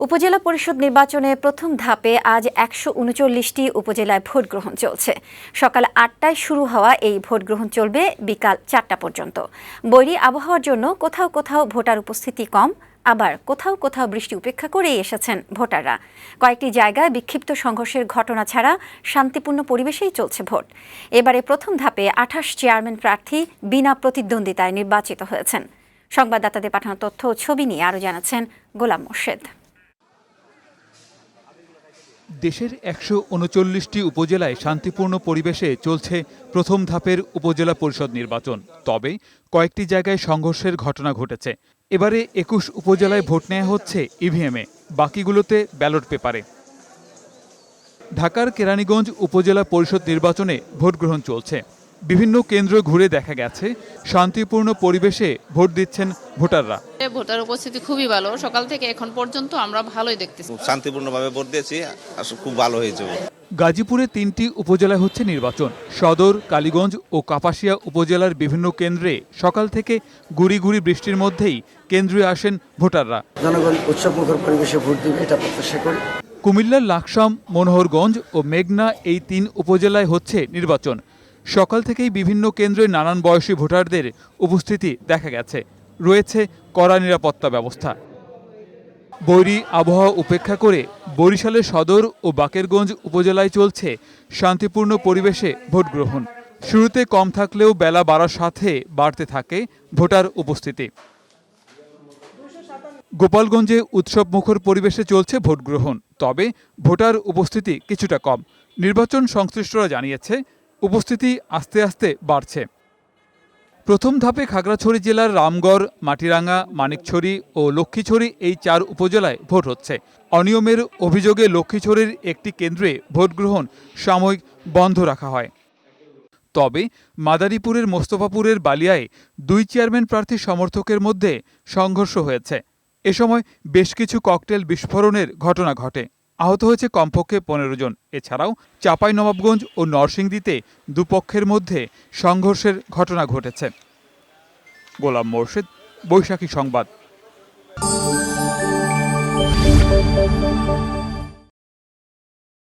উপজেলা পরিষদ নির্বাচনে প্রথম ধাপে আজ একশো উনচল্লিশটি উপজেলায় ভোট গ্রহণ চলছে। সকাল আটটায় শুরু হওয়া এই ভোট গ্রহণ চলবে বিকাল চারটা পর্যন্ত। বৈরী আবহাওয়ার জন্য কোথাও কোথাও ভোটার উপস্থিতি কম, আবার কোথাও কোথাও বৃষ্টি উপেক্ষা করেই এসেছেন ভোটাররা। কয়েকটি জায়গায় বিক্ষিপ্ত সংঘর্ষের ঘটনা ছাড়া শান্তিপূর্ণ পরিবেশেই চলছে ভোট। এবারে প্রথম ধাপে আঠাশ চেয়ারম্যান প্রার্থী বিনা প্রতিদ্বন্দ্বিতায় নির্বাচিত হয়েছেন। সংবাদদাতাদের পাঠানো তথ্য ও ছবি নিয়ে আরও জানাচ্ছেন গোলাম মোর্শেদ। দেশের একশো উনচল্লিশটি উপজেলায় শান্তিপূর্ণ পরিবেশে চলছে প্রথম ধাপের উপজেলা পরিষদ নির্বাচন। তবে কয়েকটি জায়গায় সংঘর্ষের ঘটনা ঘটেছে। এবারে একুশ উপজেলায় ভোট নেওয়া হচ্ছে ইভিএমে বাকিগুলোতে ব্যালট পেপারে। ঢাকার কেরানীগঞ্জ উপজেলা পরিষদ নির্বাচনে ভোটগ্রহণ চলছে। বিভিন্ন কেন্দ্র ঘুরে দেখা গেছে। শান্তিপূর্ণ পরিবেশে ভোট দিচ্ছেন ভোটাররা। ভোটার উপস্থিতি খুবই ভালো। সকাল থেকে এখন পর্যন্ত আমরা ভালোই দেখতেছি। শান্তিপূর্ণভাবে ভোট দিয়েছি। আসলে খুব ভালো হয়েছে গাজীপুরে তিনটি উপজেলায় হচ্ছে নির্বাচন। সদর কালীগঞ্জ ও কাপাসিয়া উপজেলার বিভিন্ন কেন্দ্রে সকাল থেকে গুড়ি গুড়ি বৃষ্টির মধ্যেই কেন্দ্রে আসেন ভোটাররা। জনগণ উৎসবমুখর পরিবেশে ভোট দিবে এটা প্রত্যাশা করি। কুমিল্লার লাকসাম মনোহরগঞ্জ ও মেঘনা এই তিন উপজেলায় হচ্ছে নির্বাচন। সকাল থেকেই বিভিন্ন কেন্দ্রে নানান বয়সী ভোটারদের উপস্থিতি দেখা গেছে। রয়েছে কড়া নিরাপত্তা ব্যবস্থা। বৈরি আবহাওয়া উপেক্ষা করে বরিশালের সদর ও বাকেরগঞ্জ উপজেলায় চলছে শান্তিপূর্ণ পরিবেশে ভোট গ্রহণ। শুরুতে কম থাকলেও বেলা বাড়ার সাথে বাড়তে থাকে ভোটার উপস্থিতি। গোপালগঞ্জে উৎসব মুখর পরিবেশে চলছে ভোট গ্রহণ। তবে ভোটার উপস্থিতি কিছুটা কম। নির্বাচন সংশ্লিষ্টরা জানিয়েছে উপস্থিতি আস্তে আস্তে বাড়ছে। প্রথম ধাপে খাগড়াছড়ি জেলার রামগড়, মাটিরাঙ্গা, মানিকছড়ি ও লক্ষ্মীছড়ি এই চার উপজেলায় ভোট হচ্ছে। অনিয়মের অভিযোগে লক্ষ্মীছড়ির একটি কেন্দ্রে ভোট গ্রহণ সাময়িক বন্ধ রাখা হয়। তবে মাদারীপুরের মোস্তফাপুরের বালিয়ায় দুই চেয়ারম্যান প্রার্থী সমর্থকের মধ্যে সংঘর্ষ হয়েছে। এ সময় বেশ কিছু ককটেল বিস্ফোরণের ঘটনা ঘটে। আহত হয়েছে কমপক্ষে পনেরো জন। এছাড়াও চাঁপাইনবাবগঞ্জ ও নরসিংদীতে দুপক্ষের মধ্যে সংঘর্ষের ঘটনা ঘটেছে। গোলাম মোর্শেদ, বৈশাখী সংবাদ।